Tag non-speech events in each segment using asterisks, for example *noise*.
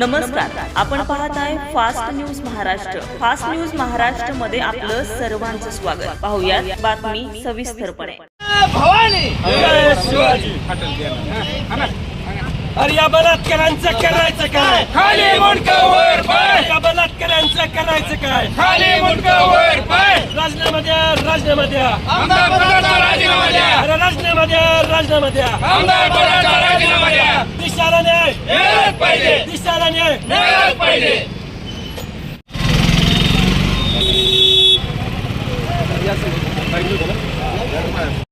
नमस्कार. आपण पाहत आहे fast news Maharashtra. Fast news महाराष्ट्रमध्ये आपलं सर्वांचं स्वागत. पाहुयात बातमी सविस्तरपणे. अरे या बलात्कारांचं करायचं काय? खाली मुंडक वर पाय! या बलात्कारांचं करायचं काय? खाली मुंडक वर पाय! राजीनामा द्या राजीनामा द्या आमदार पदाचा राजीनामा द्या! अरे राजीनामा द्या राजीनामा द्या आमदार पदाचा राजीनामा द्या दिशाला न्याय मिळालंच पाहिजे. दिशाला न्याय मिळालंच पाहिजे.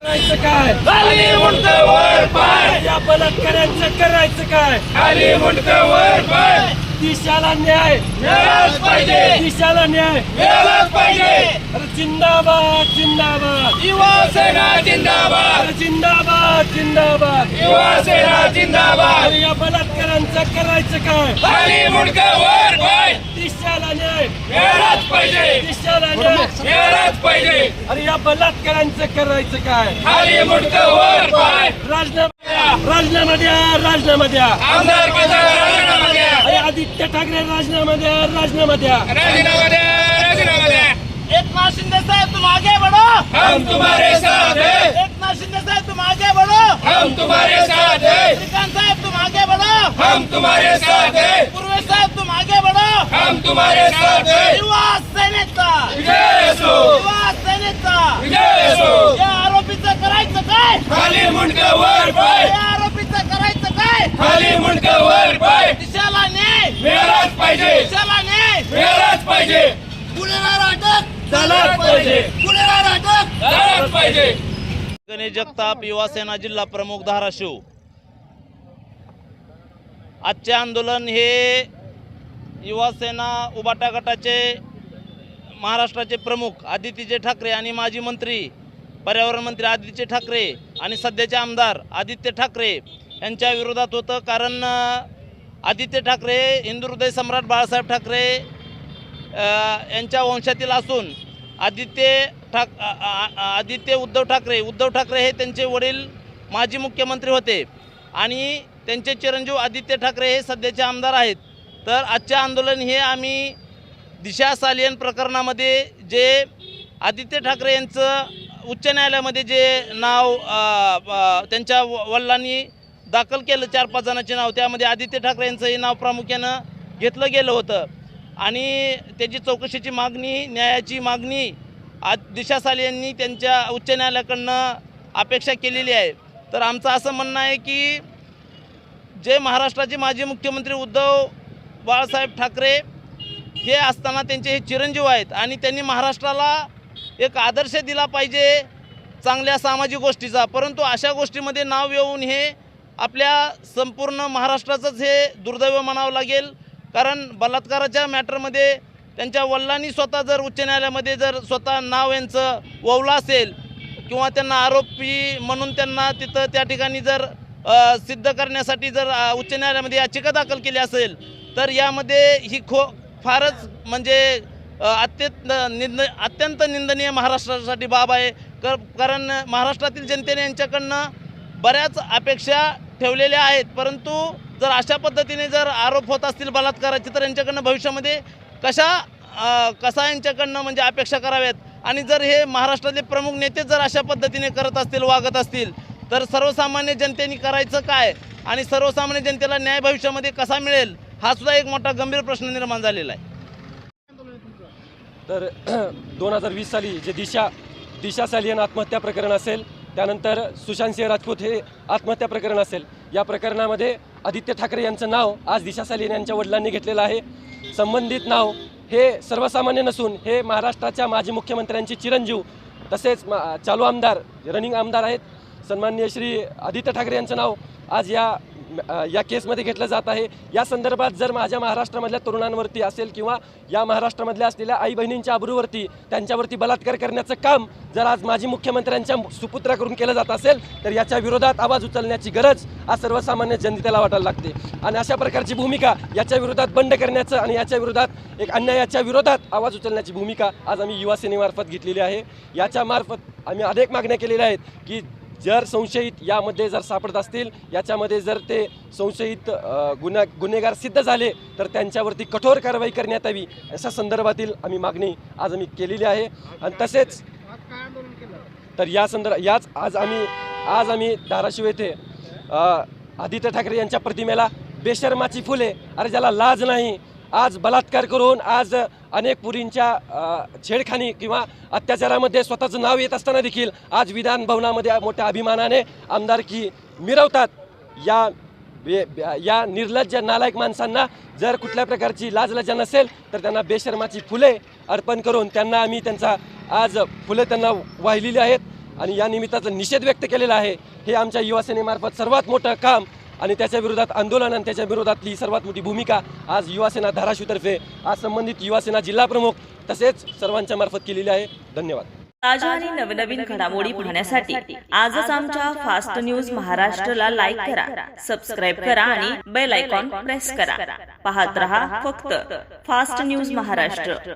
करायचं काय? खाली मुंडक वर पाय. या बलात्कारांचं करायचं काय? खाली मुंडक वर पाय. दिशाला न्याय. मिळालंच पाहिजे. दिशाला न्याय. मिळालंच पाहिजे. अरे जिंदाबाद जिंदाबाद. सेना जिंदाबाद. अरे जिंदाबाद जिंदाबाद. युवा सेना जिंदाबाद. अरे या बलात्कारांचं करायचं काय? खाली मुंडक वर पाय. दिशाला न्याय. मिळालंच पाहिजे. दिशाला न्याय. मिळालंच पाहिजे. अरे या बलात्कारांचं करायचं काय? खाली मुंडक वर पाय. राजीनामा राजीनामा द्या राजीनामा द्या. आमदार पदाचा राजीनामा द्या. अरे आदित्य ठाकरे राजीनामा द्या राजीनामा द्या. राजीनामा द्या राजीनामा द्या. एकनाथ शिंदे साहब तुम आगे बढ़ो। हम तुम्हारे साथ हैं। एकनाथ शिंदे साहब तुम आगे बढ़ो। हम तुम्हारे साथ हैं। श्रीकांत साहब तुम आगे बढ़ो। हम तुम्हारे साथ हैं। पूर्वेश साहब तुम आगे बढ़ो। हम तुम्हारे साथ हैं। युवा असो युवा असो या आरोपीचं करायचं काय खाली मुंडक वर पाय या आरोपीचं करायचं काय खाली मुंडक वर पाय दिशाला न्याय मिळालाच पाहिजे दिशाला न्याय मिळालाच पाहिजे गुन्हेगार अटक झालाच पाहिजे. गुन्हेगार अटक झालाच पाहिजे. गणेश जगताप युवा सेना जिल्हा प्रमुख धाराशिव. आजचे आंदोलन हे युवा सेना उबाटा गटाचे महाराष्ट्राचे प्रमुख आदित्यचे ठाकरे आणि माजी मंत्री पर्यावरण मंत्री आदित्य ठाकरे आणि सध्याचे आमदार आदित्य ठाकरे यांच्या विरोधात होतं कारण आदित्य ठाकरे हिंदू हृदय सम्राट बाळासाहेब ठाकरे अ, यांच्या वंशातील असून आदित्य ठाक आदित्य उद्धव ठाकरे. उद्धव ठाकरे हे त्यांचे वडील माजी मुख्यमंत्री होते. आणि त्यांचे चिरंजीव आदित्य ठाकरे हे सध्याचे आमदार आहेत. तर आजचे आंदोलन हे आम्ही दिशा सालियन प्रकरणामध्ये जे आदित्य ठाकरे यांचं उच्च न्यायालयामध्ये जे नाव त्यांच्या वडिलांनी दाखल केलं चार पाच जणांचे नाव त्यामध्ये आदित्य ठाकरे यांचं हे नाव प्रामुख्यानं घेतलं गेलं होतं. आणि त्याची चौकशीची मागणी न्यायाची मागणी आज दिशा साले यांनी त्यांच्या उच्च न्यायालयाकडनं अपेक्षा केलेली आहे. तर आमचं असं म्हणणं आहे की जे महाराष्ट्राचे माजी मुख्यमंत्री उद्धव बाळासाहेब ठाकरे हे असताना त्यांचे हे चिरंजीव आहेत आणि त्यांनी महाराष्ट्राला एक आदर्श दिला पाहिजे चांगल्या सामाजिक गोष्टीचा. परंतु अशा गोष्टीमध्ये नाव येऊन हे आपल्या संपूर्ण महाराष्ट्राचंच हे दुर्दैव म्हणावं लागेल. कारण बलात्काराच्या मॅटरमध्ये त्यांच्या वडिलांनी स्वतः जर उच्च न्यायालयामध्ये जर स्वतः नाव यांचं ववलं असेल किंवा त्यांना आरोपी म्हणून त्यांना तिथं त्या ठिकाणी जर सिद्ध करण्यासाठी जर उच्च न्यायालयामध्ये याचिका दाखल केली असेल तर यामध्ये ही खो फारच म्हणजे अत्यंत निंद अत्यंत निंदनीय महाराष्ट्रासाठी बाब आहे. कर कारण महाराष्ट्रातील जनतेने यांच्याकडनं बऱ्याच अपेक्षा ठेवलेल्या आहेत परंतु जर अशा पद्धतीने जर आरोप होत असतील बलात्काराचे तर यांच्याकडनं भविष्यामध्ये कशा कसा यांच्याकडनं म्हणजे अपेक्षा कराव्यात? आणि जर हे महाराष्ट्रातले प्रमुख नेते जर अशा पद्धतीने करत असतील वागत असतील तर सर्वसामान्य जनतेने करायचं काय? आणि सर्वसामान्य जनतेला न्याय भविष्यामध्ये कसा मिळेल? हा सुद्धा एक मोठा गंभीर प्रश्न निर्माण झालेला आहे. तर *clears throat* दोन हजार वीस साली जे दिशा दिशा सालियन आत्महत्या प्रकरण असेल त्यानंतर सुशांत सिंह राजपूत हे आत्महत्या प्रकरण असेल. या प्रकरणामध्ये आदित्य ठाकरे यांचं नाव आज दिशा सालियन यांच्या वडिलांनी घेतलेलं आहे. संबंधित नाव हे सर्वसामान्य नसून हे महाराष्ट्राच्या माजी मुख्यमंत्र्यांचे चिरंजीव तसेच मा चालू आमदार रनिंग आमदार आहेत. सन्माननीय श्री आदित्य ठाकरे यांचं नाव आज या या केसमध्ये घेतलं जात आहे. या संदर्भात जर माझ्या महाराष्ट्रामधल्या तरुणांवरती असेल किंवा या महाराष्ट्रामधल्या असलेल्या आई बहिणींच्या अब्रूवरती त्यांच्यावरती बलात्कार करण्याचं काम जर आज माजी मुख्यमंत्र्यांच्या सुपुत्राकडून केलं जात असेल तर याच्या विरोधात आवाज उचलण्याची गरज आज सर्वसामान्य जनतेला वाटायला लागते. आणि अशा प्रकारची भूमिका याच्या विरोधात बंड करण्याचं आणि याच्या विरोधात एक अन्यायाच्या विरोधात आवाज उचलण्याची भूमिका आज आम्ही युवा सेनेमार्फत घेतलेली आहे. याच्या मार्फत आम्ही अनेक मागण्या केलेल्या आहेत की जर संशयित यामध्ये जर सापडत असतील याच्यामध्ये जर ते संशयित गुन्हा गुन्हेगार सिद्ध झाले तर त्यांच्यावरती कठोर कारवाई करण्यात यावी अशा संदर्भातील आम्ही मागणी आज आम्ही केलेली आहे. आणि तसेच तर या संदर्भ याच आज आम्ही आज आम्ही धाराशिव येथे आदित्य ठाकरे यांच्या प्रतिमेला बेशर्माची फुले अरे ज्याला लाज नाही आज बलात्कार करून आज अनेक पुरींच्या छेडखानी किंवा अत्याचारामध्ये स्वतःचं नाव येत असताना देखील आज विधान भवनामध्ये मोठ्या अभिमानाने आमदारकी मिरवतात. या बे- या निर्लज्ज नालायक माणसांना जर कुठल्या प्रकारची लाजलज्जा नसेल तर त्यांना बेशर्माची फुले अर्पण करून त्यांना आम्ही त्यांचा आज फुले त्यांना वाहिलेली आहेत. आणि या निमित्ताचा निषेध व्यक्त केलेला आहे. हे आमच्या युवासेनेमार्फत सर्वात मोठं काम आणि त्याच्या विरोधात आंदोलन आणि त्याच्या विरोधातली सर्वात मोठी भूमिका आज युवासेना धाराशिवतर्फे आज संबंधित युवासेना जिल्हा प्रमुख तसेच सर्वांच्या मार्फत केलेली आहे. धन्यवाद. ताज्या आणि नवनवीन घडामोडी पाहण्यासाठी आजच आमच्या फास्ट न्यूज महाराष्ट्रला लाईक करा सबस्क्राईब करा आणि बेल आयकॉन प्रेस करा. पाहत रहा फक्त फास्ट न्यूज महाराष्ट्र.